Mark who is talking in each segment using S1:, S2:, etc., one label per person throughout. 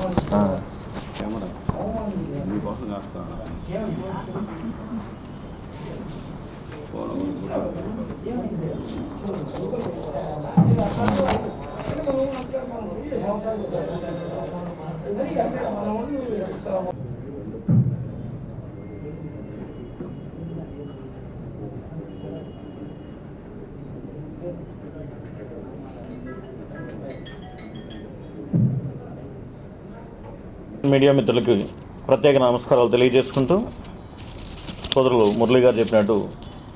S1: はい。山だ。リバースがあったな。Thank you.
S2: Media మిత్రులకి ప్రత్యేక నమస్కారాలు తెలియజేసుకుంటూ సోదరులు మురళి గారు చెప్పినట్టు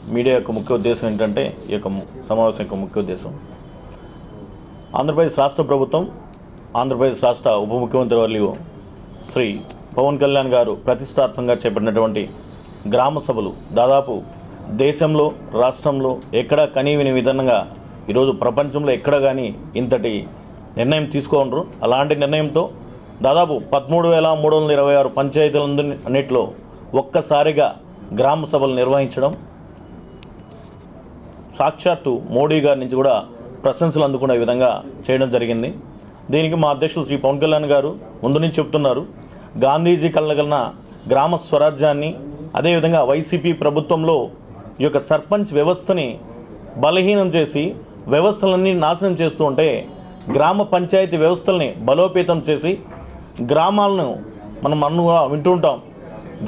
S2: మీడియా యొక్క ముఖ్య ఉద్దేశం ఏంటంటే ఈ యొక్క ము- సమావేశం యొక్క ముఖ్య ఉద్దేశం. ఆంధ్రప్రదేశ్ రాష్ట్ర ప్రభుత్వం ఆంధ్రప్రదేశ్ రాష్ట్ర ఉప ముఖ్యమంత్రి వర్యులు శ్రీ పవన్ కళ్యాణ్ గారు ప్రతిష్టాత్మకంగా చేపట్టినటువంటి గ్రామ సభలు దాదాపు దేశంలో రాష్ట్రంలో ఎక్కడ కనీవిని విధంగా ఈరోజు ప్రపంచంలో ఎక్కడ కానీ ఇంతటి నిర్ణయం తీసుకోండ్రు అలాంటి నిర్ణయంతో దాదాపు పదమూడు వేల మూడు వందల ఇరవై ఆరు పంచాయతీలన్నింటిలో ఒక్కసారిగా గ్రామ సభలు నిర్వహించడం సాక్షాత్తు మోడీ గారి నుంచి కూడా ప్రశంసలు అందుకునే విధంగా చేయడం జరిగింది. దీనికి మా అధ్యక్షులు శ్రీ పవన్ కళ్యాణ్ గారు ముందు నుంచి చెప్తున్నారు. గాంధీజీ కలగలన గ్రామ స్వరాజ్యాన్ని అదేవిధంగా వైసీపీ ప్రభుత్వంలో ఈ యొక్క సర్పంచ్ వ్యవస్థని బలహీనం చేసి వ్యవస్థలన్నీ నాశనం చేస్తూ ఉంటే గ్రామ పంచాయతీ వ్యవస్థల్ని బలోపేతం చేసి గ్రామాలను మనం మన్నుగా వింటుంటాం.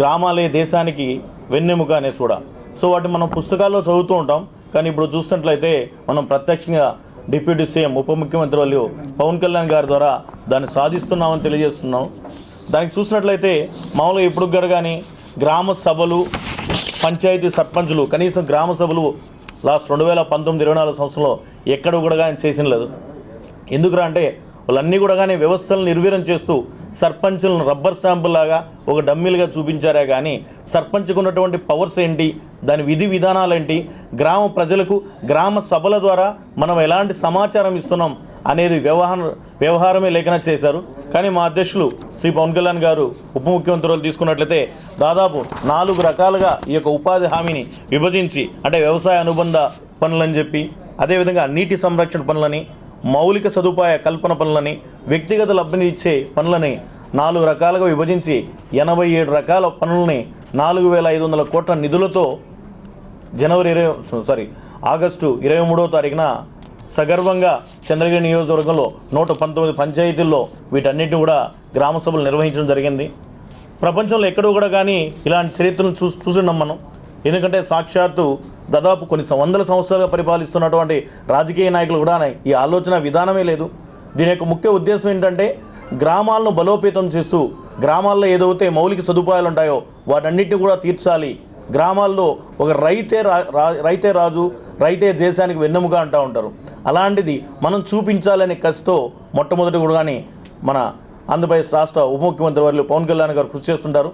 S2: గ్రామాలే దేశానికి వెన్నెముక అనేసి కూడా సో వాటిని మనం పుస్తకాల్లో చదువుతూ ఉంటాం. కానీ ఇప్పుడు చూసినట్లయితే మనం ప్రత్యక్షంగా డిప్యూటీ సీఎం ఉప ముఖ్యమంత్రి వాళ్ళు పవన్ కళ్యాణ్ గారి ద్వారా దాన్ని సాధిస్తున్నామని తెలియజేస్తున్నాం. దానికి చూసినట్లయితే మామూలుగా ఇప్పుడు కూడా కానీ గ్రామ సభలు పంచాయతీ సర్పంచులు కనీసం గ్రామ సభలు లాస్ట్ రెండు వేల పంతొమ్మిది ఇరవై నాలుగు సంవత్సరంలో ఎక్కడ కూడా ఆయన చేసిన లేదు. ఎందుకురా అంటే వాళ్ళన్నీ కూడా కానీ వ్యవస్థలను నిర్వీర్యం చేస్తూ సర్పంచులను రబ్బర్ స్టాంపులాగా ఒక డమ్మీలుగా చూపించారే కానీ సర్పంచ్కు ఉన్నటువంటి పవర్స్ ఏంటి? దాని విధి విధానాలు ఏంటి? గ్రామ ప్రజలకు గ్రామ సభల ద్వారా మనం ఎలాంటి సమాచారం ఇస్తున్నాం అనేది వ్యవహారం వ్యవహారమే లేఖన చేశారు. కానీ మా అధ్యక్షులు శ్రీ పవన్ కళ్యాణ్ గారు ఉప ముఖ్యమంత్రులు తీసుకున్నట్లయితే దాదాపు నాలుగు రకాలుగా ఈ యొక్క ఉపాధి హామీని విభజించి అంటే వ్యవసాయ అనుబంధ పనులని చెప్పి అదేవిధంగా నీటి సంరక్షణ పనులని మౌలిక సదుపాయ కల్పన పనులని వ్యక్తిగత లబ్ధిని ఇచ్చే పనులని నాలుగు రకాలుగా విభజించి ఎనభై ఏడు రకాల పనులని నాలుగు వేల ఐదు వందల కోట్ల నిధులతో జనవరి ఇరవై సారీ ఆగస్టు ఇరవై మూడవ తారీఖున సగర్వంగా చంద్రగిరి నియోజకవర్గంలో నూట పంతొమ్మిది పంచాయతీల్లో వీటన్నిటిని కూడా గ్రామ సభలు నిర్వహించడం జరిగింది. ప్రపంచంలో ఎక్కడో కూడా కానీ ఇలాంటి చరిత్రను చూ చూసినాం మనం. ఎందుకంటే సాక్షాత్తు దాదాపు కొన్ని వందల సంవత్సరాలుగా పరిపాలిస్తున్నటువంటి రాజకీయ నాయకులు కూడా ఈ ఆలోచన విధానమే లేదు. దీని యొక్క ముఖ్య ఉద్దేశం ఏంటంటే గ్రామాలను బలోపేతం చేస్తూ గ్రామాల్లో ఏదైతే మౌలిక సదుపాయాలు ఉంటాయో వాటన్నిటిని కూడా తీర్చాలి. గ్రామాల్లో ఒక రైతే రా రైతే రాజు రైతే దేశానికి వెన్నెముగా అంటూ ఉంటారు. అలాంటిది మనం చూపించాలనే కసితో మొట్టమొదటి కూడా కానీ మన ఆంధ్రప్రదేశ్ రాష్ట్ర ఉప ముఖ్యమంత్రి వర్యులు పవన్ కళ్యాణ్ గారు కృషి చేస్తుంటారు.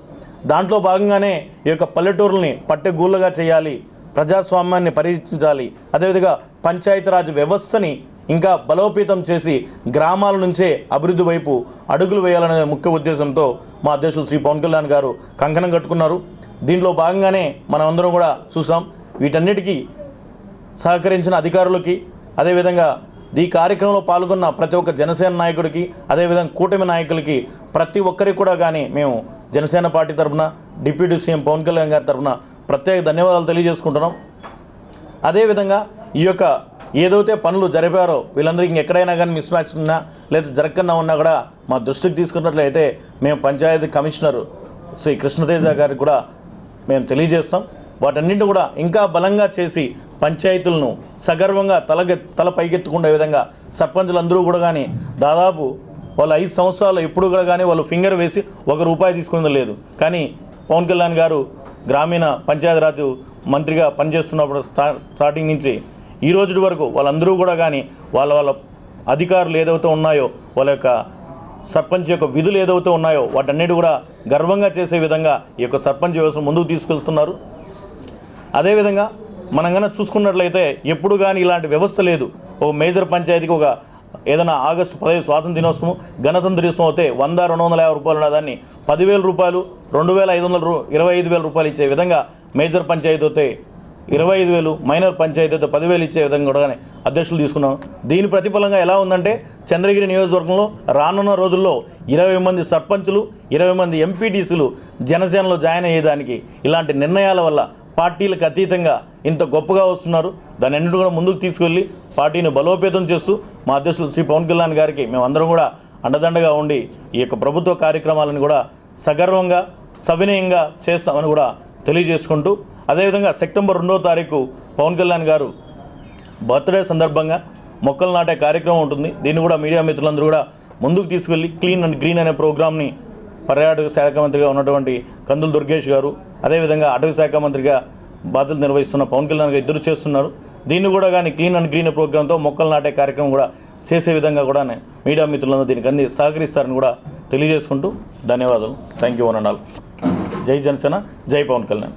S2: దాంట్లో భాగంగానే ఈ యొక్క పల్లెటూరుల్ని పట్టెగూళ్ళగా చేయాలి. ప్రజాస్వామ్యాన్ని పరీక్షించాలి. అదేవిధంగా పంచాయతీరాజ్ వ్యవస్థని ఇంకా బలోపేతం చేసి గ్రామాల నుంచే అభివృద్ధి వైపు అడుగులు వేయాలనే ముఖ్య ఉద్దేశంతో మా అధ్యక్షులు శ్రీ పవన్ కళ్యాణ్ గారు కంకణం కట్టుకున్నారు. దీంట్లో భాగంగానే మనం అందరం కూడా చూసాం వీటన్నిటికీ సహకరించిన అధికారులకి అదేవిధంగా ఈ కార్యక్రమంలో పాల్గొన్న ప్రతి ఒక్క జనసేన నాయకుడికి అదేవిధంగా కూటమి నాయకులకి ప్రతి ఒక్కరికి కూడా కానీ మేము జనసేన పార్టీ తరఫున డిప్యూటీ సీఎం పవన్ కళ్యాణ్ గారి తరఫున ప్రత్యేక ధన్యవాదాలు తెలియజేసుకుంటున్నాం. అదేవిధంగా ఈ యొక్క ఏదైతే పనులు జరిపారో వీళ్ళందరికీ ఇంకెక్కడైనా కానీ మిస్ మ్యాచ్ ఉన్నా లేదా జరగకుండా ఉన్నా కూడా మా దృష్టికి తీసుకున్నట్లయితే మేము పంచాయతీ కమిషనర్ శ్రీ కృష్ణతేజ గారికి కూడా మేము తెలియజేస్తాం. వాటన్నింటిని కూడా ఇంకా బలంగా చేసి పంచాయతీలను సగర్వంగా తలగె తల పైకెత్తుకునే విధంగా సర్పంచులందరూ కూడా కానీ దాదాపు వాళ్ళు ఐదు సంవత్సరాలు ఎప్పుడు కూడా కానీ వాళ్ళు ఫింగర్ వేసి ఒక రూపాయి తీసుకునేది లేదు. కానీ పవన్ కళ్యాణ్ గారు గ్రామీణ పంచాయతీరాజ్ మంత్రిగా పనిచేస్తున్నప్పుడు స్టా స్టార్టింగ్ నుంచి ఈ రోజు వరకు వాళ్ళందరూ కూడా కానీ వాళ్ళ వాళ్ళ అధికారులు ఏదైతే ఉన్నాయో వాళ్ళ యొక్క సర్పంచ్ యొక్క విధులు ఏదైతే ఉన్నాయో వాటన్నిటి కూడా గర్వంగా చేసే విధంగా ఈ యొక్క సర్పంచ్ వ్యవస్థను ముందుకు తీసుకెళ్తున్నారు. అదేవిధంగా మనం కనుక చూసుకున్నట్లయితే ఎప్పుడు కానీ ఇలాంటి వ్యవస్థ లేదు. ఒక మేజర్ పంచాయతీకి ఒక ఏదైనా ఆగస్టు పదహైదు స్వాతంత్ర దినోత్సవం గణతంత్ర దినోత్సవం అయితే వంద రెండు వందల యాభై రూపాయలు ఉన్న దాన్ని పదివేల రూపాయలు రెండు వేల ఐదు వందల ఇరవై ఐదు వేల రూపాయలు ఇచ్చే విధంగా మేజర్ పంచాయతీ అయితే ఇరవై ఐదు వేలు మైనర్ పంచాయతీ అయితే పదివేలు ఇచ్చే విధంగా కూడా అధ్యక్షులు తీసుకున్నాం. దీని ప్రతిఫలంగా ఎలా ఉందంటే చంద్రగిరి నియోజకవర్గంలో రానున్న రోజుల్లో ఇరవై మంది సర్పంచులు ఇరవై మంది ఎంపీటీసీలు జనసేనలో జాయిన్ అయ్యేదానికి ఇలాంటి నిర్ణయాల వల్ల పార్టీలకు అతీతంగా ఇంత గొప్పగా వస్తున్నారు. దాని అన్నింటి కూడా ముందుకు తీసుకెళ్ళి పార్టీని బలోపేతం చేస్తూ మా అధ్యక్షులు శ్రీ పవన్ కళ్యాణ్ గారికి మేమందరం కూడా అండదండగా ఉండి ఈ యొక్క ప్రభుత్వ కార్యక్రమాలను కూడా సగర్వంగా సవినయంగా చేస్తామని కూడా తెలియజేసుకుంటూ అదేవిధంగా సెప్టెంబర్ రెండవ తారీఖు పవన్ కళ్యాణ్ గారు బర్త్డే సందర్భంగా మొక్కలు నాటే కార్యక్రమం ఉంటుంది. దీన్ని కూడా మీడియా మిత్రులందరూ కూడా ముందుకు తీసుకెళ్ళి క్లీన్ అండ్ గ్రీన్ అనే ప్రోగ్రామ్ని పర్యాటక శాఖ మంత్రిగా ఉన్నటువంటి కందుల దుర్గేష్ గారు అదేవిధంగా అటవీ శాఖ మంత్రిగా బాధ్యతలు నిర్వహిస్తున్న పవన్ కళ్యాణ్ ఇద్దరు చేస్తున్నారు. దీన్ని కూడా కానీ క్లీన్ అండ్ గ్రీన్ ప్రోగ్రాంతో మొక్కలు నాటే కార్యక్రమం కూడా చేసే విధంగా కూడా మీడియా మిత్రులందరూ దీనికి అన్ని సహకరిస్తారని కూడా తెలియజేసుకుంటూ ధన్యవాదాలు. Thank you one and all జై జనసేన జై పవన్ కళ్యాణ్.